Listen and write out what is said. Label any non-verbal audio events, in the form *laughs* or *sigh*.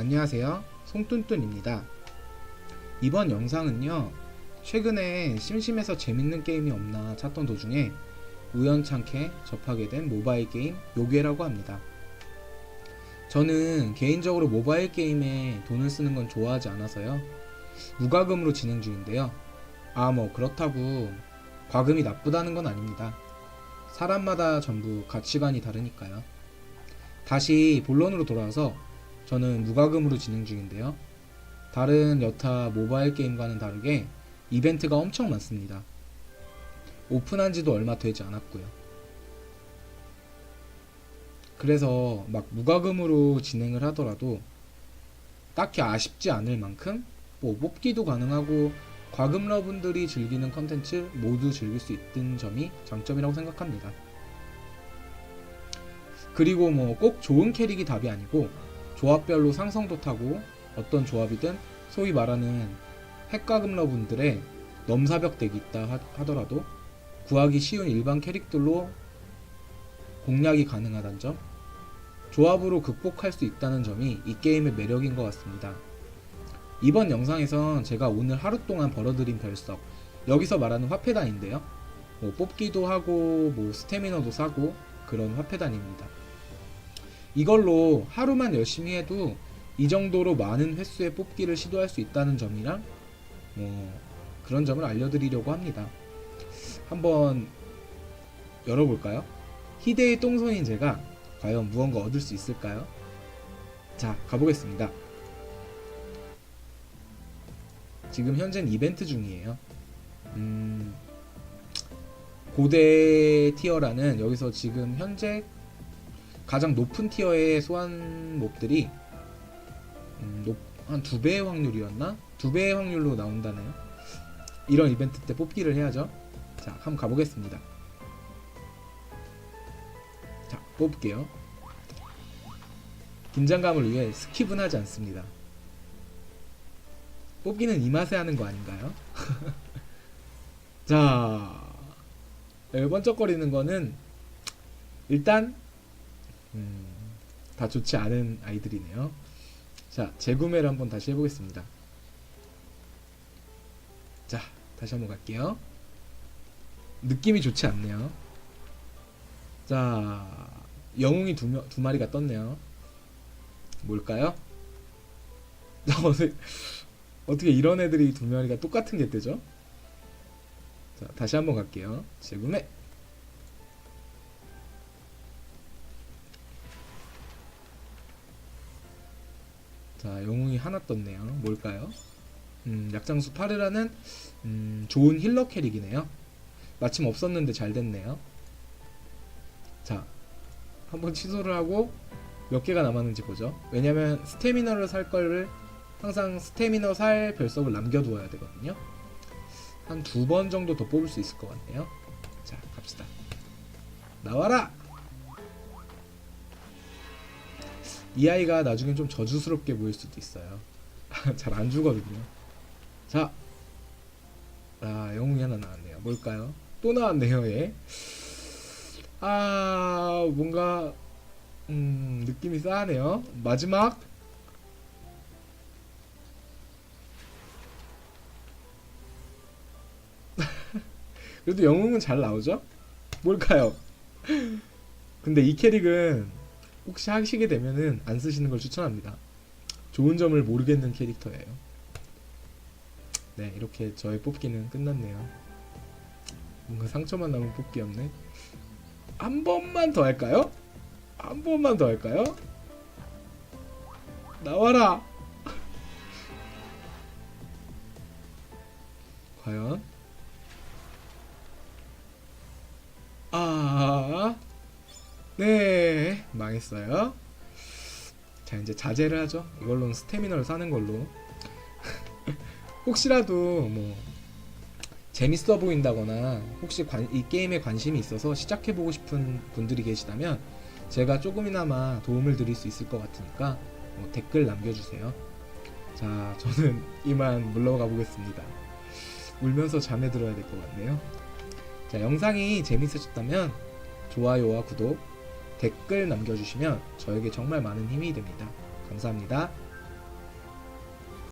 안녕하세요. 송뚠뚠입니다. 이번 영상은요, 최근에 심심해서 재밌는 게임이 없나 찾던 도중에 우연찮게 접하게 된 모바일 게임 요괴라고 합니다. 저는 개인적으로 모바일 게임에 돈을 쓰는 건 좋아하지 않아서요. 무과금으로 진행 중인데요. 아, 뭐, 그렇다고 과금이 나쁘다는 건 아닙니다. 사람마다 전부 가치관이 다르니까요. 다시 본론으로 돌아와서 저는 무과금으로 진행 중인데요. 다른 여타 모바일 게임과는 다르게 이벤트가 엄청 많습니다. 오픈한 지도 얼마 되지 않았고요. 그래서 막 무과금으로 진행을 하더라도 딱히 아쉽지 않을 만큼 뭐 뽑기도 가능하고 과금러분들이 즐기는 컨텐츠 모두 즐길 수 있는 점이 장점이라고 생각합니다. 그리고 뭐 꼭 좋은 캐릭이 답이 아니고 조합별로 상성도 타고 어떤 조합이든 소위 말하는 핵과 금러분들의 넘사벽 덱이 있다 하- 하더라도 구하기 쉬운 일반 캐릭들로 공략이 가능하다는 점 조합으로 극복할 수 있다는 점이 이 게임의 매력인 것 같습니다. 이번 영상에선 제가 오늘 하루 동안 벌어들인 별석 여기서 말하는 화폐단인데요. 뭐 뽑기도 하고 뭐 스태미너도 사고 그런 화폐단입니다. 이걸로 하루만 열심히 해도 이 정도로 많은 횟수의 뽑기를 시도할 수 있다는 점이랑 뭐 그런 점을 알려드리려고 합니다. 한번 열어볼까요? 희대의 똥손인 제가 과연 무언가 얻을 수 있을까요? 자, 가보겠습니다. 지금 현재는 이벤트 중이에요. 음, 고대 티어라는 여기서 지금 현재 가장 높은 티어의 소환 몹들이 음, 한두 배의 확률이었나? 두 배의 확률로 나온다네요. 이런 이벤트 때 뽑기를 해야죠. 자, 한번 가보겠습니다. 자, 뽑을게요. 긴장감을 위해 스킵은 하지 않습니다. 뽑기는 이 맛에 하는 거 아닌가요? *laughs* 자, 번쩍거리는 거는 일단 음, 다 좋지 않은 아이들이네요. 자, 재구매를 한번 다시 해보겠습니다. 자, 다시 한번 갈게요. 느낌이 좋지 않네요. 자, 영웅이 두, 명, 두 마리가 떴네요. 뭘까요? *laughs* 어떻게, 이런 애들이 두 마리가 똑같은 게 뜨죠? 자, 다시 한번 갈게요. 재구매! 자, 영웅이 하나 떴네요. 뭘까요? 음, 약장수 파르라는 음, 좋은 힐러 캐릭이네요. 마침 없었는데 잘 됐네요. 자, 한번 취소를 하고 몇 개가 남았는지 보죠. 왜냐면 스태미너를 살 거를 항상 스태미너 살 별석을 남겨두어야 되거든요. 한 두 번 정도 더 뽑을 수 있을 것 같네요. 자, 갑시다. 나와라! 이 아이가 나중에 좀 저주스럽게 보일 수도 있어요. *laughs* 잘 안 주거든요. 자, 아 영웅이 하나 나왔네요. 뭘까요? 또 나왔네요, 얘. 아 뭔가 음 느낌이 싸하네요. 마지막 *laughs* 그래도 영웅은 잘 나오죠? 뭘까요? *laughs* 근데 이 캐릭은 혹시 하시게 되면은 안 쓰시는 걸 추천합니다. 좋은 점을 모르겠는 캐릭터예요. 네, 이렇게 저의 뽑기는 끝났네요. 뭔가 상처만 남은 뽑기였네. 한 번만 더 할까요? 한 번만 더 할까요? 나와라! *laughs* 과연? 아, 네, 망했어요. 자, 이제 자제를 하죠. 이걸로는 스태미너를 사는 걸로. *laughs* 혹시라도 뭐 재밌어 보인다거나 혹시 관- 이 게임에 관심이 있어서 시작해 보고 싶은 분들이 계시다면 제가 조금이나마 도움을 드릴 수 있을 것 같으니까 뭐 댓글 남겨주세요. 자, 저는 *laughs* 이만 물러가 보겠습니다. 울면서 잠에 들어야 될 것 같네요. 자, 영상이 재밌으셨다면 좋아요와 구독, 댓글 남겨주시면 저에게 정말 많은 힘이 됩니다. 감사합니다.